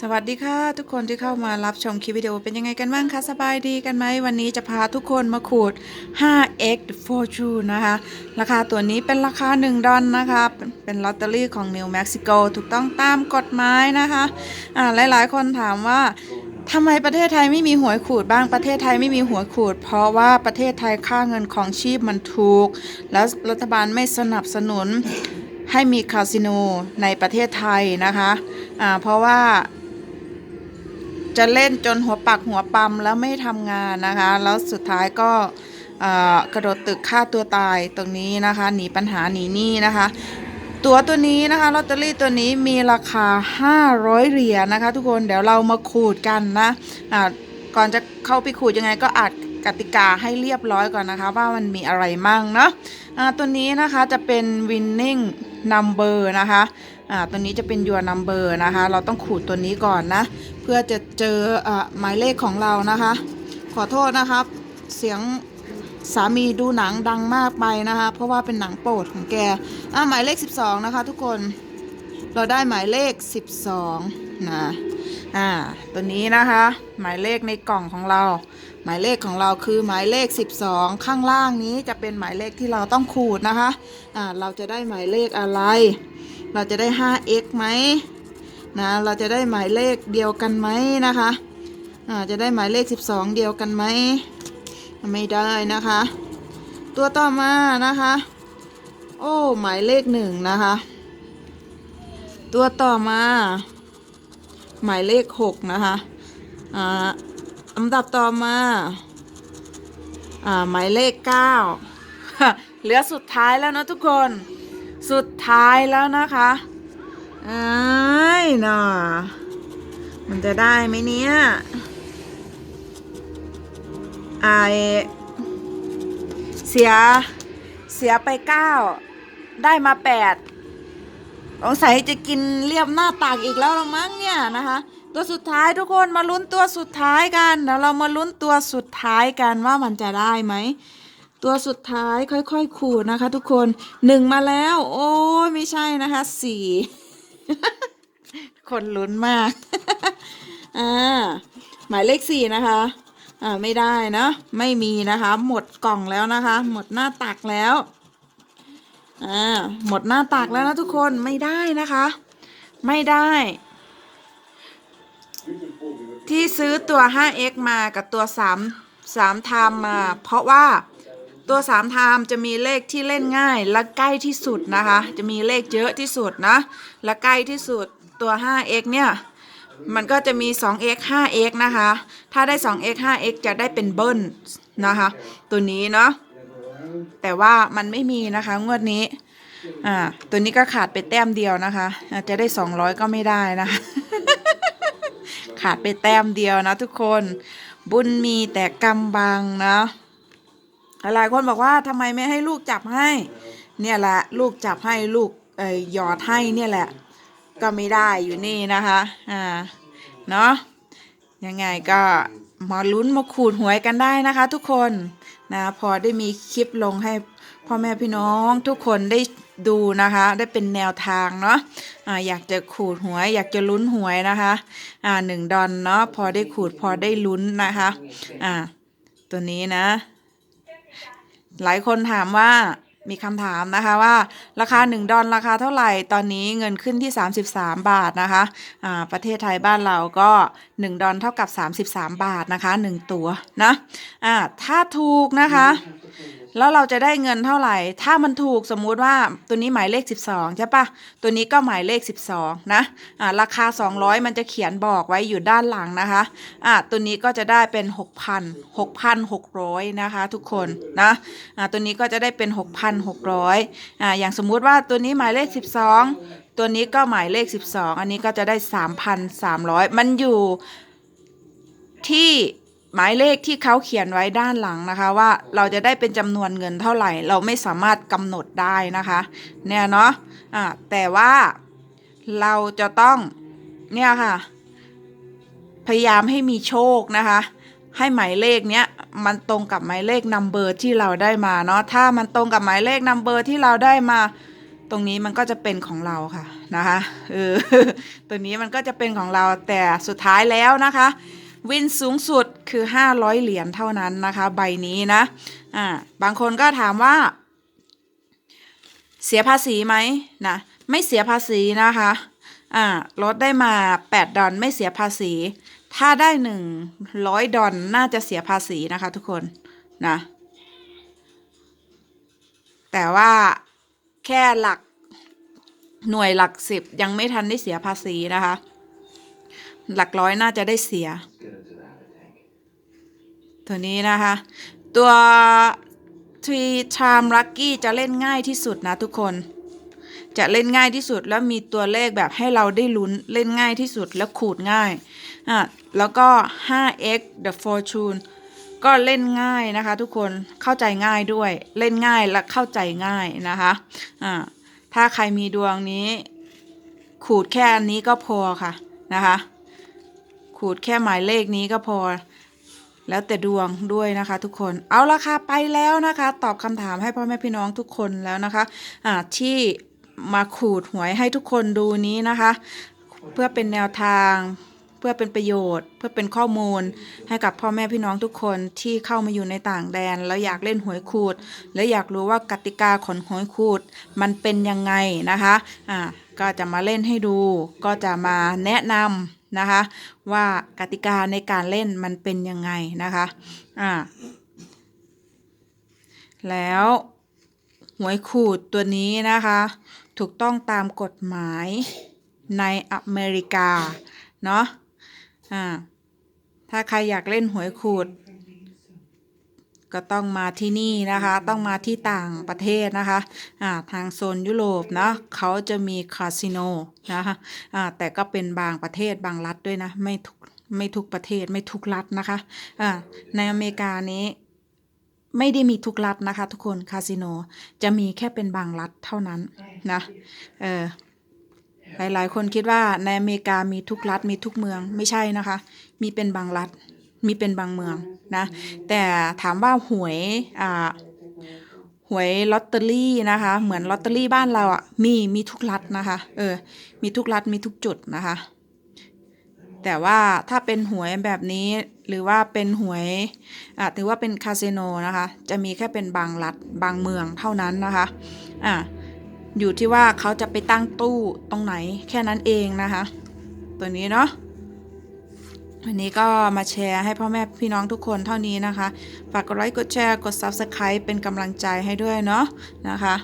สวัสดีค่ะ ทุกคนที่เข้ามารับชมคลิปวิดีโอเป็นยังไงกันบ้างคะ สบายดีกันไหมวันนี้จะพาทุกคนมาขูด 5x fortune นะคะ ราคาตัวนี้เป็นราคา 1 ดอลนะคะเป็นลอตเตอรี่ของนิวเม็กซิโกถูกต้องตามกฎหมายนะคะอ่าหลายๆ คนถามว่าทำไมประเทศไทยไม่มีหวยขูดบ้างประเทศไทยไม่มีหวยขูด เพราะว่าประเทศไทยค่าเงินของชีพมันถูก แล้วรัฐบาลไม่สนับสนุนให้มีคาสิโนในประเทศไทยนะคะอ่าเพราะว่า จะเล่นจนหัวปักหัวปั๊มแล้วไม่ทำงานนะคะ แล้วสุดท้ายก็กระโดดตึกฆ่าตัวตายตรงนี้นะคะ หนีปัญหาหนีหนี้นะคะตั๋วตัวนี้นะคะลอตเตอรี่ตัวนี้มีราคา 500 เหรียญนะคะ ทุกคนเดี๋ยวเรามาขูดกันนะอ่าก่อนจะเข้าไปขูดยังไงก็อัดกติกาให้เรียบร้อยก่อนนะคะ ว่ามันมีอะไรมั่งเนาะอ่าตัวนี้นะคะจะเป็น winning number นะคะอ่าตัวนี้จะเป็น your number นะคะ เราต้องขูดตัวนี้ก่อนนะ เพื่อจะเจออ่าหมายเลขของเรานะคะ ขอโทษนะครับ เสียงสามีดูหนังดังมากไปนะคะ เพราะว่าเป็นหนังโปรดของแกอ่าหมายเลข 12 นะคะทุกคน เราได้หมายเลข 12นะอ่าตัวนี้นะคะ หมายเลขในกล่องของเรา หมายเลขของเราคือหมายเลข 12 ข้างล่างนี้จะเป็นหมายเลขที่เราต้องขูดนะคะอ่าเราจะได้หมายเลขอะไร เราจะได้ 5x ไหมนะเราจะได้หมายเลขเดียวกันไหมนะคะอ่าจะได้หมายเลข 12 เดียวกันไหมไม่ได้นะคะ ตัวต่อมานะคะ โอ้หมายเลขหนึ่งนะคะ ตัวต่อมา หมายเลขหกนะคะอ่าอันดับต่อมาอ่าหมายเลขเก้าเหลือสุดท้ายแล้วนะทุกคน สุดท้ายแล้วนะคะไอ้น่ะมันจะได้ไหมเนี่ยไอเสีย เสียไปเก้าได้มาแปด สงสัยจะกินเรียบหน้าตากอีกแล้วละมั้งเนี่ยนะคะ ตัวสุดท้ายทุกคนมาลุ้นตัวสุดท้ายกันเดี๋ยวเรามาลุ้นตัวสุดท้ายกันว่ามันจะได้ไหมตัวสุดท้ายค่อยๆขูดนะคะ ทุกคนหนึ่งมาแล้ว โอ้ไม่ใช่นะคะสี่คนลุ้นมากอ่าหมายเลขสี่นะคะอ่าไม่ได้นะ ไม่มีนะคะ หมดกล่องแล้วนะคะ หมดหน้าตักแล้ว อ่าหมดหน้าตักแล้วนะทุกคนไม่ได้นะคะ ไม่ได้ ที่ซื้อตัว 5x มากับตัว 3 3 time มา เพราะว่าตัว3 time จะมีเลขที่เล่นง่าย และใกล้ที่สุดนะคะ จะมีเลขเยอะที่สุดนะ และใกล้ที่สุดตัว 5x เนี่ยมันก็จะมี 2x 5x นะคะ ถ้าได้ 2x 5x จะได้เป็นเบิ้ลนะคะ ตัวนี้เนาะ แต่ว่ามันไม่มีนะคะงวดนี้ อ่า ตัวนี้ก็ขาดไปแต้มเดียวนะคะ จะได้200ก็ไม่ได้นะคะขาดไปแต้มเดียวนะทุกคน บุญมีแต่กำบังนะหลายคนบอกว่าทำไมไม่ให้ลูกจับให้ เนี่ยแหละ ลูกจับให้ลูกเอ่ยหยอดให้เนี่ยแหละ ก็ไม่ได้อยู่นี่นะคะ อ่า เนาะยังไงก็มาลุ้นมาขูดหวยกันได้นะคะทุกคน นะพอได้มีคลิปลงให้พ่อแม่พี่น้องทุกคนได้ดูนะคะ ได้เป็นแนวทางเนาะอะอยากจะขูดหวย อยากจะลุ้นหวยนะคะอ่าหนึ่งดอนเนาะพอได้ขูดพอได้ลุ้นนะคะอ่าตัวนี้นะ หลายคนถามว่า มีคำถามนะคะว่าราคา 1 ดอลราคาเท่าไหร่ ตอนนี้เงินขึ้นที่ 33 บาทนะคะอ่าประเทศไทยบ้านเราก็ 1 ดอลเท่ากับ 33 บาทนะคะ 1 ตัวนะอ่าถ้าถูกนะคะ แล้วเราจะได้เงินเท่าไหร่ ถ้ามันถูกสมมุติว่าตัวนี้หมายเลข 12 ใช่ปะตัวนี้ก็หมายเลข 12 นะอ่าราคา 200 มันจะเขียนบอกไว้อยู่ด้านหลังนะคะอ่าตัวนี้ก็จะได้เป็น 6,000 6,600 นะคะ ทุกคนนะอ่าตัวนี้ก็จะได้เป็น 6,600อ่าอย่างสมมุติว่าตัวนี้หมายเลข 12 ตัวนี้ก็หมายเลข 12 อันนี้ก็จะได้ 3,300 มันอยู่ที่ หมายเลขที่เขาเขียนไว้ด้านหลังนะคะว่าเราจะได้เป็นจำนวนเงินเท่าไหร่ เราไม่สามารถกำหนดได้นะคะเนี่ยเนาะอ่าแต่ว่าเราจะต้องเนี่ยค่ะ พยายามให้มีโชคนะคะ ให้หมายเลขเนี้ยมันตรงกับหมายเลขนัมเบอร์ที่เราได้มาเนาะถ้ามันตรงกับหมายเลขนัมเบอร์ที่เราได้มา ตรงนี้มันก็จะเป็นของเราค่ะนะคะเออตัวนี้มันก็จะเป็นของเราแต่สุดท้ายแล้วนะคะ วินสูงสุดคือ 500 เหรียญเท่านั้นนะคะ ใบนี้นะอ่าบางคนก็ถามว่า เสียภาษีไหมนะไม่เสียภาษีนะคะอ่าลดได้มา 8 ดอลไม่เสียภาษี ถ้าได้ 100 ดอลน่าจะเสียภาษีนะคะทุกคนนะแต่ว่าแค่หลักหน่วยหลักสิบยังไม่ทันได้เสียภาษีนะคะ หลักร้อยน่าจะได้เสีย ตัวนี้นะคะ ตัวทรีชามลักกี้จะเล่นง่ายที่สุดนะทุกคน จะเล่นง่ายที่สุดแล้วมีตัวเลขแบบให้เราได้ลุ้นเล่นง่ายที่สุดแล้วขูดง่ายอะแล้วก็ 5x the fortune ก็เล่นง่ายนะคะทุกคนเข้าใจง่ายด้วยเล่นง่ายและเข้าใจง่ายนะคะอ่าถ้าใครมีดวงนี้ ขูดแค่อันนี้ก็พอค่ะนะคะ ขูดแค่หมายเลขนี้ก็พอ แล้วแต่ดวงด้วยนะคะทุกคน เอาละค่ะไปแล้วนะคะ ตอบคำถามให้พ่อแม่พี่น้องทุกคนแล้วนะคะอ่าที่มาขูดหวยให้ทุกคนดูนี้นะคะ เพื่อเป็นแนวทางเพื่อเป็นประโยชน์เพื่อเป็นข้อมูลให้กับพ่อแม่พี่น้องทุกคนที่เข้ามาอยู่ในต่างแดน แล้วอยากเล่นหวยขูด และอยากรู้ว่ากติกาของหวยขูดมันเป็นยังไงนะคะอ่าก็จะมาเล่นให้ดู ก็จะมาแนะนำ นะคะ ว่ากติกาในการเล่นมันเป็นยังไงนะคะอ่าแล้วหวยขูดตัวนี้นะคะ ถูกต้องตามกฎหมายในอเมริกา เนาะอ่าถ้าใครอยากเล่นหวยขูด ก็ต้องมาที่นี่นะคะ ต้องมาที่ต่างประเทศนะคะอ่าทางโซนยุโรปนะเขาจะมีคาสิโนนะคะอ่าแต่ก็เป็นบางประเทศบางรัฐด้วยนะ ไม่ทุกไม่ทุกประเทศไม่ทุกรัฐนะคะอ่าในอเมริกานี้ไม่ได้มีทุกรัฐนะคะ ทุกคนคาสิโนจะมีแค่เป็นบางรัฐเท่านั้นนะเออหลาย ๆ คนคิดว่าในอเมริกามีทุกรัฐมีทุกเมืองไม่ใช่นะคะ มีเป็นบางรัฐ มีเป็นบางเมืองนะ แต่ถามว่าหวยอ่าหวยลอตเตอรี่นะคะ เหมือนลอตเตอรี่บ้านเราอะ มีมีทุกรัฐนะคะ เออ มีทุกรัฐมีทุกจุดนะคะ แต่ว่าถ้าเป็นหวยแบบนี้หรือว่าเป็นหวยอะถือว่าเป็นคาสิโนนะคะ จะมีแค่เป็นบางรัฐบางเมืองเท่านั้นนะคะอะอยู่ที่ว่าเขาจะไปตั้งตู้ตรงไหนแค่นั้นเองนะคะ ตัวนี้เนาะ วันนี้ก็มาแชร์ให้พ่อแม่พี่น้องทุกคนเท่านี้นะคะ ฝากกดไลค์กดแชร์กด Subscribe เป็นกำลังใจให้ด้วยเนาะนะคะ